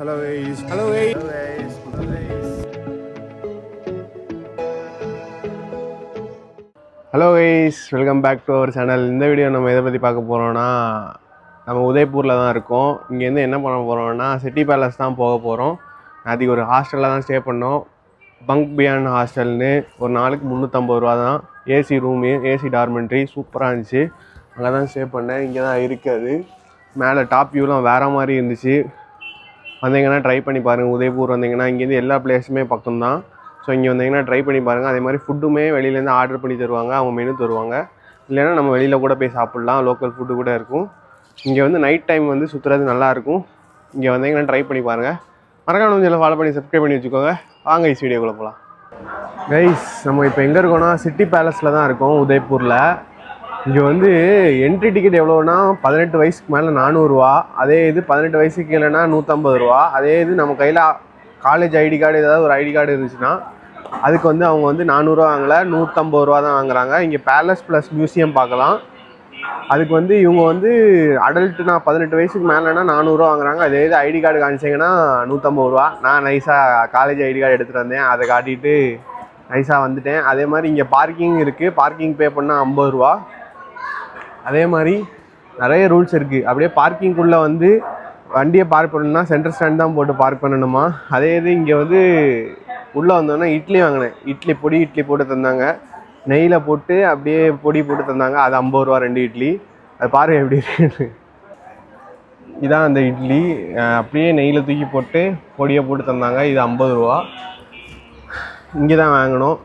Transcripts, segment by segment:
Hello guys hello guys hello guys hello guys welcome back to our channel இந்த video நம்ம எதை பற்றி பார்க்க போகிறோம்னா நம்ம உதய்பூரில் தான் இருக்கோம். இங்கேருந்து என்ன பண்ண போகிறோம்னா சிட்டி பேலஸ் தான் போக போகிறோம் அதுக்கு ஒரு ஹாஸ்டலில் தான் ஸ்டே பண்ணோம். பங்க் பியாண்ட் ஹாஸ்டல்னு ஒரு நாளைக்கு முந்நூற்றம்பது ரூபா தான். ஏசி ரூமு ஏசி டார்மெண்ட்ரி சூப்பராக இருந்துச்சு. அங்கே தான் ஸ்டே பண்ணேன். இங்கே தான் இருக்குது. மேலே டாப் வியூலாம் வேறு மாதிரி இருந்துச்சு. வந்தீங்கன்னா ட்ரை பண்ணி பாருங்கள் உதய்பூர் வந்தீங்கன்னா இங்கேருந்து எல்லா பிளேஸுமே பக்கம்தான். ஸோ இங்கே வந்தீங்கன்னா ட்ரை பண்ணி பாருங்கள் அதே மாதிரி ஃபுட்டுமே வெளியிலேருந்து ஆர்டர் பண்ணி தருவாங்க. அவங்க மெனு தருவாங்க. இல்லைன்னா நம்ம வெளியில் கூட போய் சாப்பிட்லாம். லோக்கல் ஃபுட்டு கூட இருக்கும். இங்கே வந்து நைட் டைம் வந்து சுற்றுறது நல்லாயிருக்கும் இங்கே வந்தீங்கன்னா ட்ரை பண்ணி பாருங்கள் மறக்காம கொஞ்சம் ஃபாலோ பண்ணி சப்ஸ்கிரைப் பண்ணி வச்சுக்கோங்க. வாங்க ஐஸ் வீடியோக்குள்ளே போகலாம் கைஸ் நம்ம இப்போ எங்கே இருக்கோம்னா சிட்டி பேலஸில் தான் இருக்கோம் உதய்பூரில். இங்கே வந்து என்ட்ரி டிக்கெட் எவ்வளோனா பதினெட்டு வயசுக்கு மேலே நானூறுரூவா அதே இது பதினெட்டு வயசுக்கு இல்லைன்னா நூற்றம்பது ரூபா. அதே இது நம்ம கையில் காலேஜ் ஐடி கார்டு ஏதாவது ஒரு ஐடி கார்டு இருந்துச்சுன்னா அதுக்கு வந்து அவங்க வந்து நானூறுரூவா வாங்கலை நூற்றம்பது ரூபா தான் வாங்குறாங்க. இங்கே பேலஸ் ப்ளஸ் மியூசியம் பார்க்கலாம். அதுக்கு வந்து இவங்க வந்து அடல்ட்டுனா பதினெட்டு வயசுக்கு மேலேனா நானூறுரூவா வாங்குறாங்க. அதே இது ஐடி கார்டு காமிச்சிங்கன்னா நூற்றம்பது ரூபா. நான் நைஸாக காலேஜ் ஐடி கார்டு எடுத்துகிட்டு வந்தேன். அதை காட்டிட்டு நைஸாக வந்துட்டேன். அதே மாதிரி இங்கே பார்க்கிங் இருக்குது பார்க்கிங் பே பண்ணால் ஐம்பது ரூபா. அதே மாதிரி நிறைய ரூல்ஸ் இருக்குது அப்படியே பார்க்கிங்குள்ளே வந்து வண்டியை பார்க் பண்ணணும்னா சென்டர் ஸ்டாண்ட் தான் போட்டு பார்க் பண்ணணுமா? அதே இது இங்கே வந்து உள்ளே வந்தோன்னா இட்லி வாங்கினேன். இட்லி பொடி இட்லி போட்டு தந்தாங்க. நெய்யில் போட்டு அப்படியே பொடி போட்டு தந்தாங்க. அது ஐம்பது ரூபா ரெண்டு இட்லி. அது பாருங்க எப்படி இருக்குன்னு. இதான் அந்த இட்லி. அப்படியே நெய்யில் தூக்கி போட்டு பொடியை போட்டு தந்தாங்க. இது ஐம்பது ரூபா. இங்கே தான் வாங்கணும்.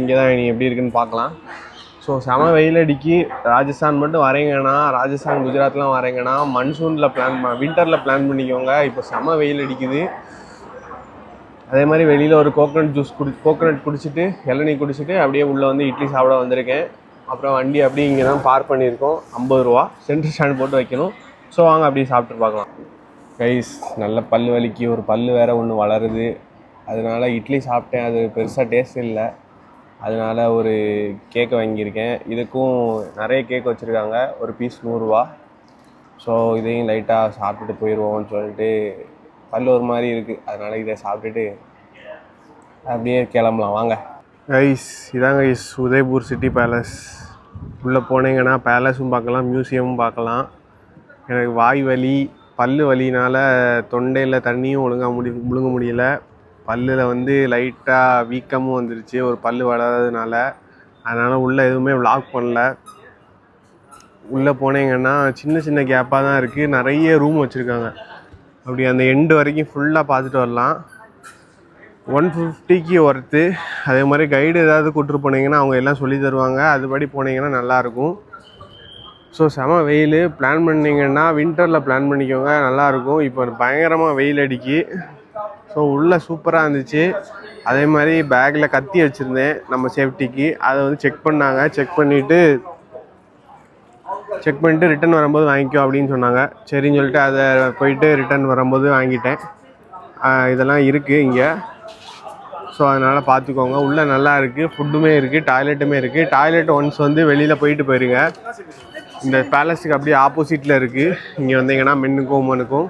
இங்கே தான் நீ எப்படி இருக்குன்னு பார்க்கலாம். ஸோ செம வெயில் அடிக்கி. ராஜஸ்தான் மட்டும் வரீங்கன்னா ராஜஸ்தான் குஜராத்லாம் வரீங்கன்னா மன்சூனில் பிளான் வின்டரில் பிளான் பண்ணிக்கோங்க. இப்போ செம வெயில் அடிக்குது. அதே மாதிரி வெளியில் ஒரு கோகனட் ஜூஸ் குடி கோகனட் குடிச்சிட்டு இளநீ குடிச்சிட்டு அப்படியே உள்ளே வந்து இட்லி சாப்பிட வந்திருக்கேன். அப்புறம் வண்டி அப்படியே இங்கே தான் பார்க் பண்ணியிருக்கோம். ஐம்பது ரூபா. சென்டர் ஸ்டாண்ட் போட்டு வைக்கணும். ஸோ வாங்க அப்படியே சாப்பிட்டு பார்க்கலாம். கைஸ் நல்ல பல் வலிக்கு. ஒரு பல் வேறு ஒன்று வளருது. அதனால இட்லி சாப்பிட்டேன். அது பெருசாக டேஸ்ட் இல்லை. அதனால ஒரு கேக்கை வாங்கியிருக்கேன். இதுக்கும் நிறைய கேக் வச்சுருக்காங்க. ஒரு பீஸ் நூறுரூவா ஸோ இதையும் லைட்டாக சாப்பிட்டுட்டு போயிடுவோம்னு சொல்லிட்டு பல் ஒரு மாதிரி இருக்குது அதனால் இதை சாப்பிட்டுட்டு அப்படியே கிளம்பலாம். வாங்க. கைஸ் இதாங்க ஐஸ் உதய்பூர் சிட்டி பேலஸ் உள்ளே போனீங்கன்னா பேலஸும் பார்க்கலாம் மியூசியமும் பார்க்கலாம். எனக்கு வாய் வலி பல்லு வலினால் தொண்டையில் தண்ணியும் ஒழுங்காக முடி முழுங்க முடியல. பல்லில் வந்து லைட்டாக வீக்கமும் வந்துருச்சு. ஒரு பல்லு வளராததுனால. அதனால் உள்ளே எதுவுமே vlog பண்ணல. உள்ளே போனீங்கன்னா சின்ன சின்ன கேப்பாக தான் இருக்குது நிறைய ரூம் வச்சுருக்காங்க. அப்படி அந்த எண்டு வரைக்கும் ஃபுல்லாக பார்த்துட்டு வரலாம். ஒன் ஃபிஃப்டிக்கு ஒர்த்து அதே மாதிரி கைடு ஏதாவது கூப்பிட்டு போனீங்கன்னா அவங்க எல்லாம் சொல்லி தருவாங்க. அதுபடி போனீங்கன்னா நல்லாயிருக்கும் ஸோ செம வெயில். பிளான் பண்ணிங்கன்னா வின்டரில் பிளான் பண்ணிக்கோங்க. நல்லாயிருக்கும் இப்போ பயங்கரமாக வெயில் அடிக்கி. ஸோ உள்ளே சூப்பராக இருந்துச்சு. அதே மாதிரி பேக்கில் கத்தி வச்சுருந்தேன் நம்ம சேஃப்டிக்கு அதை வந்து செக் பண்ணாங்க. செக் பண்ணிவிட்டு செக் பண்ணிட்டு ரிட்டர்ன் வரும்போது வாங்கிக்கோ அப்படின்னு சொன்னாங்க. சரின்னு சொல்லிட்டு அதை போயிட்டு ரிட்டன் வரும்போது வாங்கிட்டேன். இதெல்லாம் இருக்குது இங்கே. ஸோ அதனால் பார்த்துக்கோங்க. உள்ளே நல்லா இருக்குது ஃபுட்டுமே இருக்குது டாய்லெட்டுமே இருக்குது டாய்லெட் ஒன்ஸ் வந்து வெளியில் போயிட்டு போயிருங்க. இந்த பேலஸுக்கு அப்படியே ஆப்போசிட்டில் இருக்குது இங்கே வந்தீங்கன்னா மென்னுக்கும் உமனுக்கும்.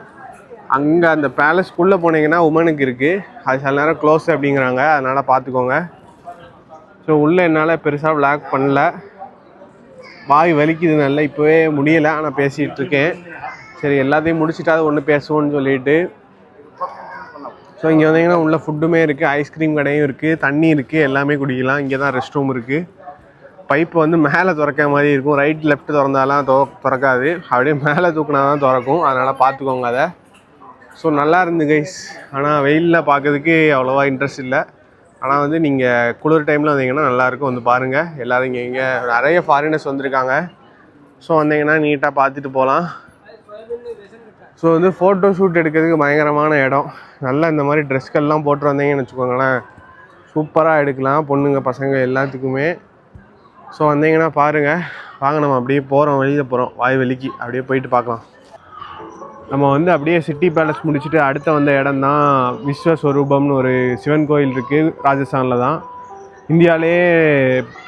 அங்கே அந்த பேலஸ்க்குள்ளே போனீங்கன்னா உமனுக்கு இருக்குது அது சில நேரம் க்ளோஸ் அப்படிங்கிறாங்க. அதனால் பார்த்துக்கோங்க. ஸோ உள்ளே என்னால் பெருசாக விளாக் பண்ணல. வாய் வலிக்குது நல்லா. இப்போவே முடியலை. ஆனால் பேசிகிட்ருக்கேன் சரி எல்லாத்தையும் முடிச்சிட்டாவது ஒன்று பேசுவோன்னு சொல்லிட்டு. ஸோ இங்கே வந்தீங்கன்னா உள்ள ஃபுட்டுமே இருக்குது ஐஸ்கிரீம் கடையும் இருக்குது தண்ணி இருக்குது எல்லாமே குடிக்கலாம். இங்கே தான் ரெஸ்ட் ரூம் இருக்குது பைப்பு வந்து மேலே திறக்க மாதிரி இருக்கும். ரைட் லெஃப்ட் திறந்தாலாம் தொ திறக்காது. அப்படியே மேலே தூக்குனா தான் திறக்கும். அதனால் பார்த்துக்கோங்க அதை. ஸோ நல்லா இருந்து கைஸ் ஆனால் வெயிலில் பார்க்கறதுக்கு அவ்வளோவா இன்ட்ரெஸ்ட் இல்லை. ஆனால் வந்து நீங்கள் குளிர் டைமில் வந்தீங்கன்னா நல்லாயிருக்கும் வந்து பாருங்கள் எல்லோரும் இங்கே இங்கே நிறைய ஃபாரினர்ஸ் வந்திருக்காங்க. ஸோ வந்தீங்கன்னா நீட்டாக பார்த்துட்டு போகலாம் ஸோ வந்து ஃபோட்டோ ஷூட் எடுக்கிறதுக்கு பயங்கரமான இடம். நல்லா இந்த மாதிரி ட்ரெஸ்கள்லாம் போட்டு வந்தீங்கன்னு வச்சுக்கோங்களேன். சூப்பராக எடுக்கலாம். பொண்ணுங்க பசங்க எல்லாத்துக்குமே. ஸோ வந்தீங்கன்னா பாருங்கள் வாங்க நம்ம அப்படியே போகிறோம் வெளியில் போகிறோம் வாய் வெளிக்கு அப்படியே போயிட்டு பார்க்கலாம். நம்ம வந்து அப்படியே சிட்டி பேலஸ் முடிச்சுட்டு அடுத்த வந்த இடம் தான் விஸ்வஸ்வரூபம்னு ஒரு சிவன் கோயில் இருக்குது ராஜஸ்தானில் தான். இந்தியாவிலே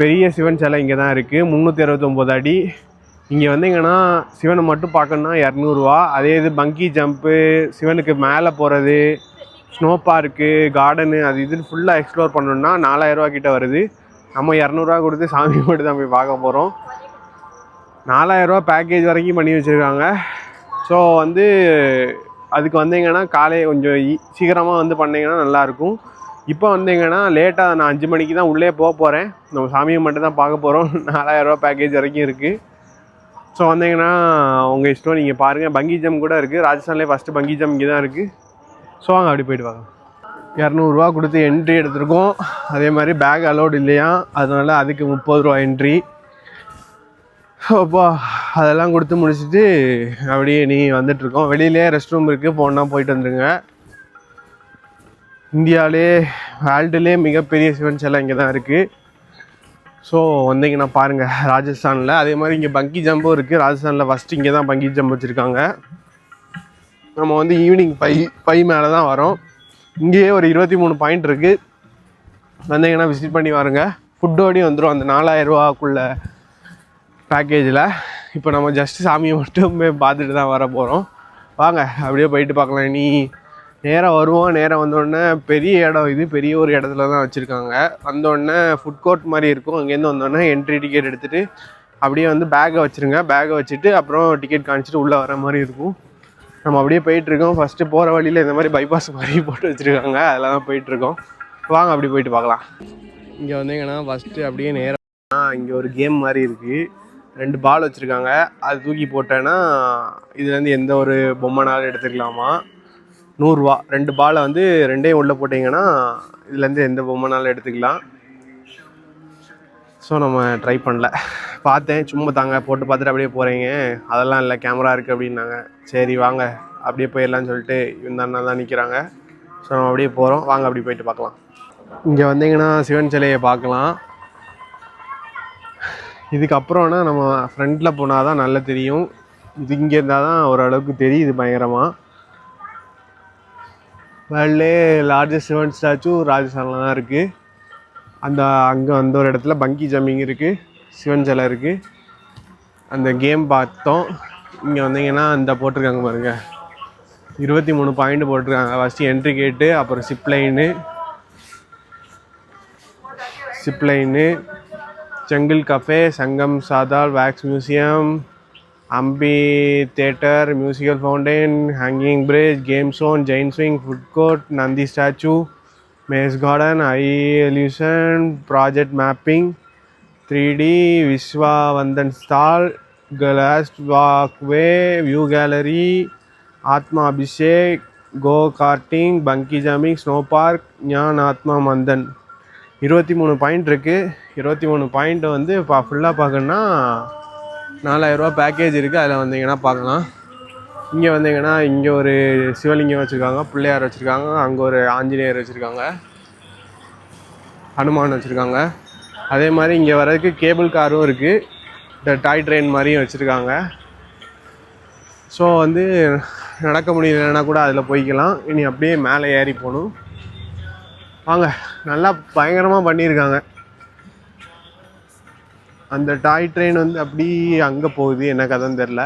பெரிய சிவன் சிலை இங்கே தான் இருக்குது முந்நூற்றி அறுபத்தொம்போது அடி. இங்கே வந்தீங்கன்னா சிவனை மட்டும் பார்க்கணுன்னா இரநூறுவா அதே இது பங்கி ஜம்ப்பு சிவனுக்கு மேலே போகிறது ஸ்னோ பார்க்கு கார்டனு அது இதுன்னு ஃபுல்லாக எக்ஸ்ப்ளோர் பண்ணணுன்னா நாலாயிரரூவா கிட்டே வருது. நம்ம இரநூறுவா கொடுத்து சாமி மட்டும் தான் போய் பார்க்க போகிறோம் நாலாயிரரூவா பேக்கேஜ் வரைக்கும் பண்ணி வச்சுருக்காங்க. ஸோ வந்து அதுக்கு வந்தீங்கன்னா காலை கொஞ்சம் சீக்கிரமாக வந்து பண்ணிங்கன்னா நல்லாயிருக்கும் இப்போ வந்தீங்கன்னா லேட்டாக நான் அஞ்சு மணிக்கு தான் உள்ளே போக போகிறேன் நம்ம சாமியை மட்டும் தான் பார்க்க போகிறோம் நாலாயிரரூபா பேக்கேஜ் வரைக்கும் இருக்குது ஸோ வந்தீங்கன்னா உங்கள் இஷ்டம் நீங்கள் பாருங்கள் பங்கி ஜம் கூட இருக்குது ராஜஸ்தான்லேயே ஃபஸ்ட்டு பங்கி ஜம் இங்கே தான் இருக்குது ஸோ அங்கே அப்படி போயிட்டு வாங்க. இரநூறுவா கொடுத்து என்ட்ரி எடுத்திருக்கோம். அதே மாதிரி பேக் அலோடு இல்லையா? அதனால அதுக்கு முப்பது ரூபா என்ட்ரி அப்பா அதெல்லாம் கொடுத்து முடிச்சுட்டு அப்படியே நீ வந்துட்டுருக்கோம். வெளியிலே ரெஸ்ட் ரூம் இருக்குது போனால் போயிட்டு வந்துருங்க. இந்தியாவிலே வேர்ல்டுலேயே மிகப்பெரிய சிவன் சிலை இங்கே தான் இருக்குது ஸோ வந்தீங்கன்னா பாருங்கள் ராஜஸ்தானில். அதே மாதிரி இங்கே பங்கி ஜம்பும் இருக்குது ராஜஸ்தானில் ஃபஸ்ட்டு இங்கே தான் பங்கி ஜம்ப் வச்சுருக்காங்க. நம்ம வந்து ஈவினிங் பை பை மேலே தான் வரோம். இங்கேயே ஒரு இருபத்தி மூணு பாயிண்ட் இருக்குது வந்தீங்கன்னா விசிட் பண்ணி வாருங்க. ஃபுட்டோடையும் வந்துடும் அந்த நாலாயிரரூவாக்குள்ள பேக்கேஜில் இப்போ நம்ம ஜஸ்ட் சாமியை மட்டும் பார்த்துட்டு தான் வர போகிறோம் வாங்க அப்படியே போயிட்டு பார்க்கலாம். நீ நேராக வருவோம். நேராக வந்தோடனே பெரிய இடம் இது. பெரிய ஒரு இடத்துல தான் வச்சுருக்காங்க. வந்தோடனே ஃபுட் கோர்ட் மாதிரி இருக்கும். அங்கேருந்து வந்தோடனே என்ட்ரி டிக்கெட் எடுத்துகிட்டு அப்படியே வந்து பேக்கை வச்சுருங்க. பேக்கை வச்சுட்டு அப்புறம் டிக்கெட் காமிச்சிட்டு உள்ளே வர மாதிரி இருக்கும். நம்ம அப்படியே போயிட்டுருக்கோம் ஃபஸ்ட்டு போகிற வழியில் இந்த மாதிரி பைபாஸ் மாதிரி போட்டு வச்சுருக்காங்க. அதில் தான் போயிட்டுருக்கோம் வாங்க அப்படி போயிட்டு பார்க்கலாம். இங்கே வந்தீங்கன்னா ஃபஸ்ட்டு அப்படியே நேராக இங்கே ஒரு கேம் மாதிரி இருக்குது ரெண்டு பால் வச்சுருக்காங்க. அது தூக்கி போட்டேன்னா இதுலேருந்து எந்த ஒரு பொம்மைனாலும் எடுத்துக்கலாமா? நூறுரூவா ரெண்டு பாலை வந்து ரெண்டையும் உள்ளே போட்டிங்கன்னா இதுலேருந்து எந்த பொம்மைனாலும் எடுத்துக்கலாம். ஸோ நம்ம ட்ரை பண்ணல. பார்த்தேன். சும்மா தாங்க போட்டு பார்த்துட்டு அப்படியே போகிறீங்க அதெல்லாம் இல்லை கேமரா இருக்குது அப்படின்னாங்க. சரி வாங்க. அப்படியே போயிடலான்னு சொல்லிட்டு இந்த அண்ணா தான் நிற்கிறாங்க ஸோ நம்ம அப்படியே போகிறோம் வாங்க அப்படி போயிட்டு பார்க்கலாம். இங்கே வந்தீங்கன்னா சிவன் சிலையை பார்க்கலாம். இதுக்கப்புறம்னா நம்ம ஃப்ரண்டில் போனால் தான் நல்லா தெரியும். இது இங்கே இருந்தால் தான் ஓரளவுக்கு தெரியுது பயங்கரமாக வேர்ல்ட்லே லார்ஜஸ்ட் சிவன் ஸ்டாச்சு ராஜஸ்தானில் தான் இருக்குது அந்த அங்கே அந்த ஒரு இடத்துல பங்கி ஜம்பிங் இருக்குது சிவன் சிலை இருக்குது அந்த கேம் பார்த்தோம். இங்கே வந்தீங்கன்னா அந்த போட்டிருக்காங்க பாருங்கள் இருபத்தி மூணு பாயிண்ட் போட்டிருக்காங்க. ஃபஸ்ட்டு என்ட்ரி கேட்டு அப்புறம் zipline zipline zipline jungle cafe Sangam சாதால் wax museum amphitheatre musical fountain hanging bridge game zone giant swing food court Nandi statue maze garden eye illusion project mapping three D Vishwavandan stall glass walkway view gallery Atma Abhishek go karting bungee jumping snow park Gyan Atma Manthan இருபத்தி மூணு point இருக்குது இருபத்தி மூணு point வந்து இப்போ ஃபுல்லாக பார்க்கணுன்னா நாலாயிரரூபா package இருக்குது அதில் வந்தீங்கன்னா பார்க்கலாம். இங்கே வந்தீங்கன்னா இங்கே ஒரு சிவலிங்கம் வச்சுருக்காங்க பிள்ளையார் வச்சுருக்காங்க அங்கே ஒரு ஆஞ்சநேயர் வச்சுருக்காங்க ஹனுமான் வச்சுருக்காங்க. அதே மாதிரி இங்கே வர்றதுக்கு கேபிள் காரும் இருக்குது இந்த டாய் ட்ரெயின் மாதிரியும் வச்சுருக்காங்க. ஸோ வந்து நடக்க முடியலன்னா கூட அதில் போய்க்கலாம். இனி அப்படியே மேலே ஏறி போகணும். வாங்க நல்லா பயங்கரமாக பண்ணியிருக்காங்க அந்த டாய் ட்ரெயின் வந்து அப்படி அங்கே போகுது என்ன கதைன்னு தெரில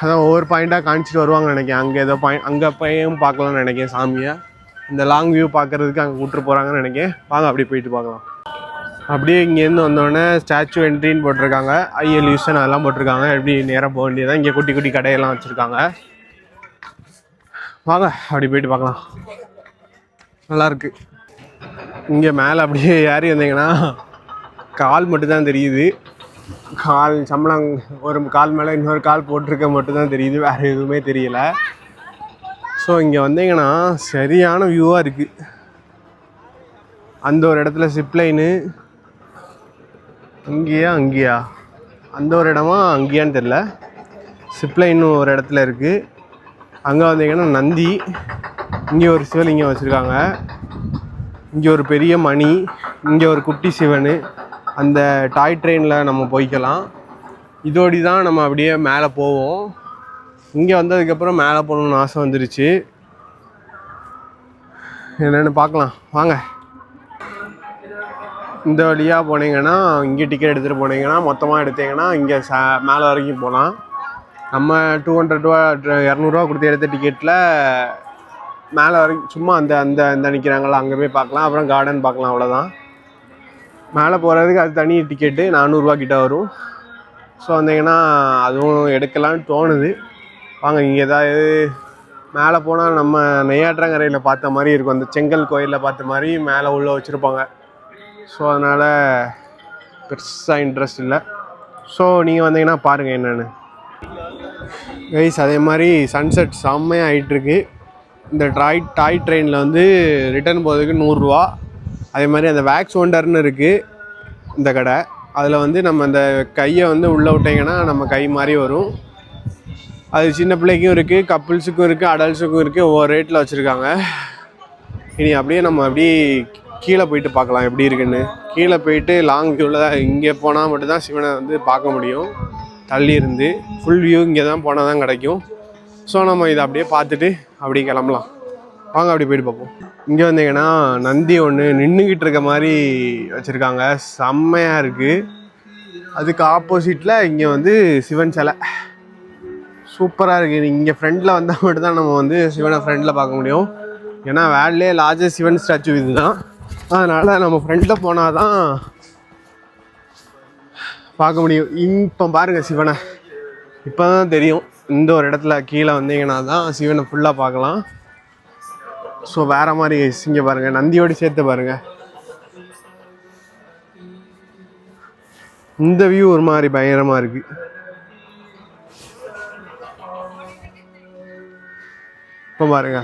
அதான் ஒவ்வொரு பாயிண்ட்டாக காமிச்சிட்டு வருவாங்க நினைக்கிறேன். அங்கே ஏதோ பாயிண்ட் அங்கே போயும் பார்க்கலாம்னு நினைக்கிறேன் சாமியை. இந்த லாங் வியூ பார்க்குறதுக்கு அங்கே கூப்பிட்டு போகிறாங்கன்னு நினைக்கிறேன். வாங்க அப்படியே போயிட்டு பார்க்கலாம். அப்படியே இங்கேருந்து வந்தோடனே ஸ்டாச்சு என்ட்ரின்னு போட்டிருக்காங்க. ஐஎல் யூசன் அதெல்லாம் போட்டிருக்காங்க. எப்படி நேராக போக வேண்டியதான் இங்கே குட்டி குட்டி கடையெல்லாம் வச்சுருக்காங்க. வாங்க அப்படி போயிட்டு பார்க்கலாம். நல்லாயிருக்கு இங்கே மேலே அப்படியே ஏறி வந்தீங்கன்னா கால் மட்டும்தான் தெரியுது. கால் சம்பளம் ஒரு கால் மேலே இன்னொரு கால் போட்டிருக்க மட்டும்தான் தெரியுது. வேறு எதுவுமே தெரியல. ஸோ இங்கே வந்தீங்கன்னா சரியான வியூவாக இருக்குது அந்த ஒரு இடத்துல சிப்லைனு இங்கேயா அங்கேயா? அந்த ஒரு இடமா அங்கேயான்னு தெரில சிப்லைன்னு ஒரு இடத்துல இருக்குது அங்கே வந்தீங்கன்னா நந்தி இங்கே ஒரு சிவலிங்கம் வச்சுருக்காங்க. இங்கே ஒரு பெரிய மணி இங்கே ஒரு குட்டி சிவன். அந்த டாய் ட்ரெயினில் நம்ம போய்க்கலாம். இதோடி தான் நம்ம அப்படியே மேலே போவோம். இங்கே வந்ததுக்கப்புறம் மேலே போகணுன்னு ஆசை வந்துருச்சு. என்னென்னு பார்க்கலாம். வாங்க. இந்த வழியாக போனீங்கன்னா இங்கே டிக்கெட் எடுத்துகிட்டு போனீங்கன்னா மொத்தமாக எடுத்தீங்கன்னா இங்கே ச மேலே வரைக்கும் போகலாம். நம்ம டூ ஹண்ட்ரட் ரூபா இரநூறுவா கொடுத்து எடுத்த டிக்கெட்டில் மேலே வரைக்கும் சும்மா அந்த அந்த இந்த நிற்கிறாங்களா அங்கே போய் பார்க்கலாம். அப்புறம் கார்டன் பார்க்கலாம் அவ்வளோதான் மேலே போகிறதுக்கு அது தனி டிக்கெட்டு நானூறுரூவா கிட்ட வரும். ஸோ வந்தீங்கன்னா அதுவும் எடுக்கலாம்னு தோணுது. வாங்க இங்கே ஏதாவது மேலே போனால் நம்ம நெய்யாற்றங்கரையில் பார்த்த மாதிரி இருக்கும். அந்த செங்கல் கோயிலில் பார்த்த மாதிரி மேலே உள்ளே வச்சுருப்பாங்க. ஸோ அதனால் பெருசாக இன்ட்ரெஸ்ட் இல்லை. ஸோ நீங்கள் வந்தீங்கன்னா பாருங்கள் என்னென்னு. கைஸ் அதே மாதிரி சன்செட் செம்மையாக ஆகிட்டுருக்கு இந்த ட்ராய் டாய் ட்ரெயினில் வந்து ரிட்டர்ன் போகிறதுக்கு நூறுரூவா. அதே மாதிரி அந்த வேக்ஸ் ஒண்டர்னு இருக்குது இந்த கடை. அதில் வந்து நம்ம அந்த கையை வந்து உள்ளே விட்டிங்கன்னா நம்ம கை மாதிரி வரும். அது சின்ன பிள்ளைக்கும் இருக்குது கப்புள்ஸுக்கும் இருக்குது அடல்ட்ஸுக்கும் இருக்குது ஒவ்வொரு ரேட்டில் வச்சுருக்காங்க. இனி அப்படியே நம்ம அப்படியே கீழே போயிட்டு பார்க்கலாம் எப்படி இருக்குன்னு. கீழே போயிட்டு லாங் வியூவில் தான் இங்கே போனால் மட்டும்தான் சிவனை வந்து பார்க்க முடியும். தள்ளி இருந்து ஃபுல் வியூ இங்கே தான் போனால் தான் கிடைக்கும். ஸோ நம்ம இதை அப்படியே பார்த்துட்டு அப்படியே கிளம்பலாம். வாங்க அப்படி போயிட்டு பார்ப்போம். இங்கே வந்தீங்கன்னா நந்தி ஒன்று நின்றுக்கிட்டு இருக்க மாதிரி வச்சுருக்காங்க. செம்மையாக இருக்குது அதுக்கு ஆப்போசிட்டில் இங்கே வந்து சிவன் சிலை. சூப்பராக இருக்குது இங்கே ஃப்ரெண்டில் வந்தால் மட்டும்தான் நம்ம வந்து சிவனை ஃப்ரெண்டில் பார்க்க முடியும். ஏன்னா வேல்லே லார்ஜஸ்ட் சிவன் ஸ்டாச்சு இதுதான். அதனால் நம்ம ஃப்ரெண்டில் போனால் தான் பார்க்க முடியும். இப்போ பாருங்கள் சிவனை. இப்போ தான் தெரியும். இந்த ஒரு இடத்துல கீழே வந்தீங்கன்னா தான் சிவனை ஃபுல்லாக பார்க்கலாம். ஸோ வேறு மாதிரி இங்கே பாருங்கள் நந்தியோடு சேர்த்து பாருங்கள் இந்த வியூ ஒரு மாதிரி பயங்கரமாக இருக்குது இப்போ பாருங்க.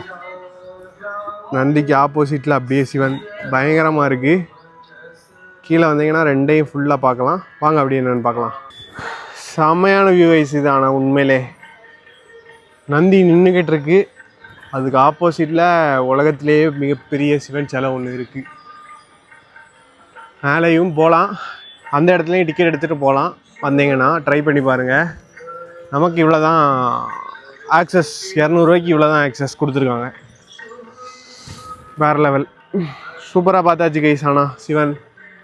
நந்திக்கு ஆப்போசிட்டில் அப்படியே சிவன். பயங்கரமாக இருக்குது கீழே வந்தீங்கன்னா ரெண்டையும் ஃபுல்லாக பார்க்கலாம். வாங்க அப்படி என்னென்னு பார்க்கலாம். செம்மையான வியூ வைஸ் இது. ஆனால் உண்மையிலே. நந்தி நின்றுக்கிட்டு இருக்குது அதுக்கு ஆப்போசிட்டில் உலகத்திலேயே மிகப்பெரிய சிவன் சிலை ஒன்று இருக்குது மேலேயும் போகலாம் அந்த இடத்துலையும் டிக்கெட் எடுத்துகிட்டு போகலாம் வந்தீங்கன்னா ட்ரை பண்ணி பாருங்கள் நமக்கு இவ்வளோ தான் ஆக்சஸ் இரநூறுவாய்க்கு இவ்வளோ தான் ஆக்சஸ் கொடுத்துருக்காங்க. வேறு லெவல் சூப்பராக பார்த்தாச்சு கைஸ் ஆனால் சிவன்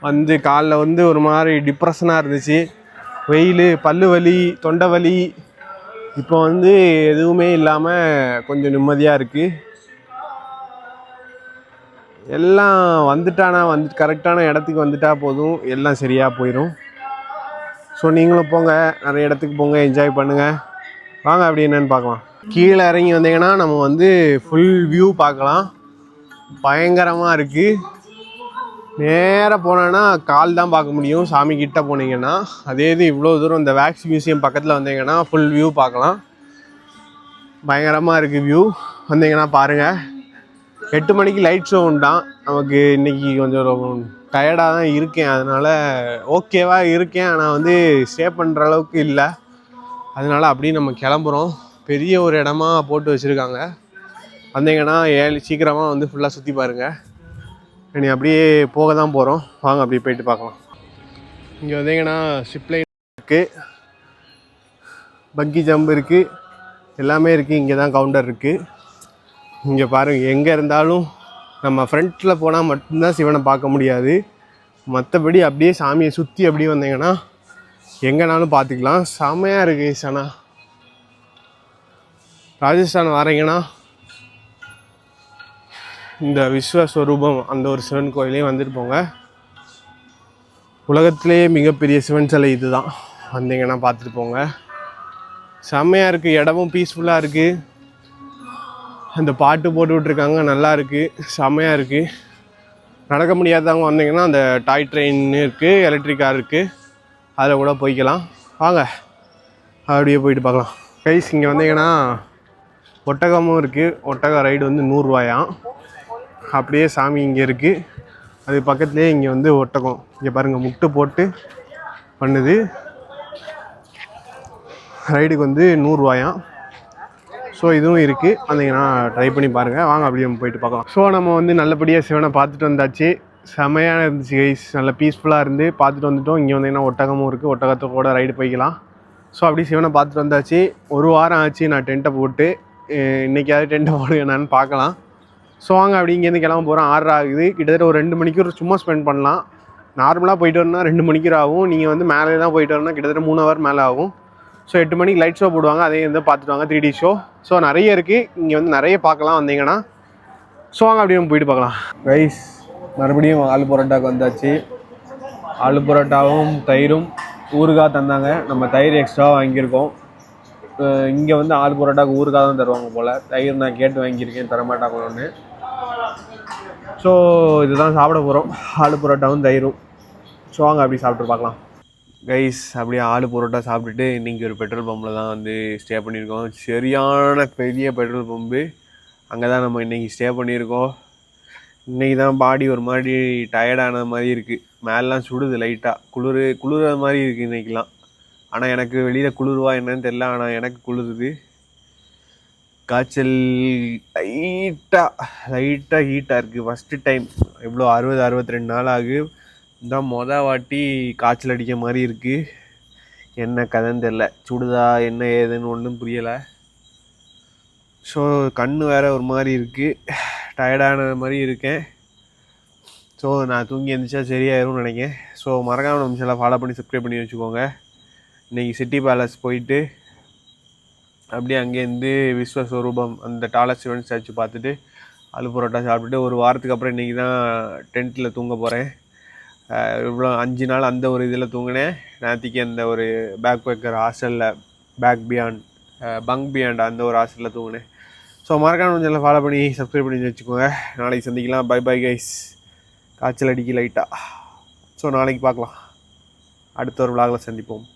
வந்து காலைல வந்து ஒரு மாதிரி டிப்ரெஷனாக இருந்துச்சு. வெயில் பல்லு வலி தொண்டை வலி இப்போ வந்து எதுவுமே இல்லாமல் கொஞ்சம் நிம்மதியாக இருக்குது எல்லாம் வந்துட்டானா வந்து கரெக்டான இடத்துக்கு வந்துட்டா போதும். எல்லாம் சரியாக போயிடும் ஸோ நீங்களும் போங்க. நிறைய இடத்துக்கு போங்க. என்ஜாய் பண்ணுங்கள் வாங்க அப்படி என்னன்னு பார்க்கலாம். கீழே இறங்கி வந்தீங்கன்னா நம்ம வந்து ஃபுல் வியூ பார்க்கலாம். பயங்கரமாக இருக்குது நேராக போனேன்னா கால் தான் பார்க்க முடியும். சாமி கிட்ட போனீங்கன்னா அதே இது இவ்வளோ தூரம் இந்த வேக்ஸ் மியூசியம் பக்கத்தில் வந்தீங்கன்னா ஃபுல் வியூ பார்க்கலாம். பயங்கரமாக இருக்குது வியூ வந்தீங்கன்னா பாருங்கள் எட்டு மணிக்கு லைட் ஷோ உண்டாம். நமக்கு இன்றைக்கி கொஞ்சம் டயர்டாக தான் இருக்கேன். அதனால் ஓகேவாக இருக்கேன். ஆனால் வந்து ஸ்டே பண்ணுற அளவுக்கு இல்லை. அதனால் அப்படியே நம்ம கிளம்புறோம். பெரிய ஒரு இடமா போட்டு வச்சுருக்காங்க. வந்தீங்கன்னா ஏழு சீக்கிரமாக வந்து ஃபுல்லாக சுற்றி பாருங்கள் இனி அப்படியே போக தான் போகிறோம் வாங்க அப்படியே போயிட்டு பார்க்கலாம். இங்கே வந்தீங்கன்னா ஷிப்லைன் இருக்குது பக்கி ஜம்ப் இருக்குது எல்லாமே இருக்குது இங்கே தான் கவுண்டர் இருக்குது இங்கே பாருங்கள் எங்கே இருந்தாலும் நம்ம ஃப்ரண்ட்டில் போனால் மட்டும்தான் சிவனை பார்க்க முடியாது. மற்றபடி அப்படியே சாமியை சுற்றி அப்படியே வந்தீங்கன்னா எங்கேனாலும் பார்த்துக்கலாம். செமையாக இருக்குது சனா ராஜஸ்தான் வரீங்கன்னா இந்த விஸ்வஸ்வரூபம் அந்த ஒரு சிவன் கோயிலையும் வந்துட்டு போங்க. உலகத்திலேயே மிகப்பெரிய சிவன் சிலை இதுதான். வந்தீங்கன்னா பார்த்துட்டு போங்க. செம்மையாக இருக்குது இடமும் பீஸ்ஃபுல்லாக இருக்குது அந்த பாட்டு போட்டு விட்ருக்காங்க நல்லா இருக்குது செம்மையாக இருக்குது நடக்க முடியாதவங்க வந்தீங்கன்னா அந்த டாய் ட்ரெயின் இருக்குது எலக்ட்ரிக் கார் இருக்குது அதில் கூட போய்க்கலாம். வாங்க அப்படியே போயிட்டு பார்க்கலாம். கைஸ் இங்கே வந்தீங்கன்னா ஒட்டகமும் இருக்குது ஒட்டக ரைடு வந்து நூறுரூவாயாம் அப்படியே சாமி இங்கே இருக்குது அது பக்கத்துலேயே இங்கே வந்து ஒட்டகம். இங்கே பாருங்கள் முட்டை போட்டு பண்ணுது. ரைடுக்கு வந்து நூறுரூவாயாம் ஸோ இதுவும் இருக்குது வந்தீங்கன்னா ட்ரை பண்ணி பாருங்கள் வாங்க அப்படியே நம்ம போயிட்டு பார்க்கலாம். ஸோ நம்ம வந்து நல்லபடியாக சிவனை பார்த்துட்டு வந்தாச்சு. செமையாக இருந்துச்சு கைஸ் நல்ல பீஸ்ஃபுல்லாக இருந்து பார்த்துட்டு வந்துட்டோம். இங்கே வந்தீங்கன்னா ஒட்டகமும் இருக்குது ஒட்டகத்தை கூட ரைடு போய்க்கலாம். ஸோ அப்படியே சிவனை பார்த்துட்டு வந்தாச்சு. ஒரு வாரம் ஆச்சு நான் டென்ட்டை போட்டு. இன்றைக்கியாவது டென்ட்டை போடுங்க என்னன்னு பார்க்கலாம். ஸோ வாங்க அப்படி இங்கேருந்து கிளம்ப போகிறோம் ஆறு ஆகுது. கிட்டத்தட்ட ஒரு ரெண்டு மணிக்கு ஒரு சும்மா ஸ்பெண்ட் பண்ணலாம். நார்மலாக போயிட்டு வரணும்னா ரெண்டு மணிக்கூர் ஆகும். நீங்கள் வந்து மேலே தான் போயிட்டு வரணும்னா கிட்டத்தட்ட மூணு ஹவர் மேலே ஆகும். ஸோ எட்டு மணிக்கு லைட் ஷோ போடுவாங்க. அதையும் வந்து பார்த்துட்டு வாங்க. த்ரீ டி ஷோ ஸோ நிறைய இருக்குது இங்கே வந்து நிறைய பார்க்கலாம் வந்தீங்கன்னா. ஸோ வாங்க அப்படியே நம்ம போயிட்டு பார்க்கலாம். ரைஸ் மறுபடியும் ஆலு பரோட்டாவுக்கு வந்தாச்சு. ஆலு பரோட்டாவும் தயிரும் ஊறுகாய் தந்தாங்க. நம்ம தயிர் எக்ஸ்ட்ரா வாங்கியிருக்கோம். இங்கே வந்து ஆலு பரோட்டாவுக்கு ஊறுகாய் தான் தருவாங்க போல். தயிர் நான் கேட்டு வாங்கியிருக்கேன். தரமாட்டாங்களோன்னு. ஸோ இதுதான் சாப்பிட போகிறோம் ஆலு பரோட்டாவும் தயிரும். ஸோ வாங்க அப்படி சாப்பிட்டு பார்க்கலாம். கைஸ் அப்படியே ஆலு பரோட்டா சாப்பிட்டுட்டு இன்றைக்கி ஒரு பெட்ரோல் பம்பில் தான் வந்து ஸ்டே பண்ணியிருக்கோம். சரியான பெரிய பெட்ரோல் பம்பு அங்கே தான் நம்ம இன்றைக்கி ஸ்டே பண்ணியிருக்கோம். இன்றைக்கி தான் பாடி ஒரு மாதிரி டயர்டான மாதிரி இருக்குது மேலாம் சுடுது லைட்டாக குளிர் குளிர மாதிரி இருக்குது இன்றைக்கெலாம் ஆனால் எனக்கு வெளியில் குளிர்வா என்னன்னு தெரில ஆனால் எனக்கு குளிருது. காய்ச்சல் லைட்டாக லைட்டாக ஹீட்டாக இருக்குது ஃபஸ்ட்டு டைம் எவ்வளோ அறுபது அறுபத்தி ரெண்டு நாள் ஆகு இந்த மொதல் வாட்டி காய்ச்சல் அடிக்க மாதிரி இருக்குது என்ன கதைன்னு தெரில சுடுதா என்ன ஏதுன்னு ஒன்றும் புரியலை. ஸோ கண் வேறு ஒரு மாதிரி இருக்குது டயர்டான மாதிரி இருக்கேன். ஸோ நான் தூங்கி எழுந்திரிச்சா சரியாயிரும்னு நினைக்கிறேன். ஸோ மறக்காமல் நிமிஷம்லாம் ஃபாலோ பண்ணி சப்ஸ்கிரைப் பண்ணி வச்சுக்கோங்க. இன்றைக்கி சிட்டி பேலஸ் போயிட்டு அப்படியே அங்கேருந்து விஸ்வஸ்வரூபம் அந்த டாலர் சிவன் ஸ்டாச்சு பார்த்துட்டு ஆலு பரோட்டா சாப்பிட்டுட்டு ஒரு வாரத்துக்கு அப்புறம் இன்றைக்கி தான் டென்ட்டில் தூங்க போகிறேன் இவ்வளோ அஞ்சு நாள் அந்த ஒரு இதில் தூங்கினேன். நேற்றுக்கு அந்த ஒரு பேக் பேக்கர் ஹாஸ்டலில் பேக் பியாண்ட் பங்க் பியாண்ட் அந்த ஒரு ஹாஸ்டலில் தூங்கினேன். ஸோ மறக்காம கொஞ்சம் ஃபாலோ பண்ணி சப்ஸ்கிரைப் பண்ணி வச்சுக்கோங்க. நாளைக்கு சந்திக்கலாம். பை பை கைஸ் காய்ச்சல் அடிக்கி லைட்டாக ஸோ நாளைக்கு பார்க்கலாம். அடுத்த ஒரு விளாகில் சந்திப்போம்.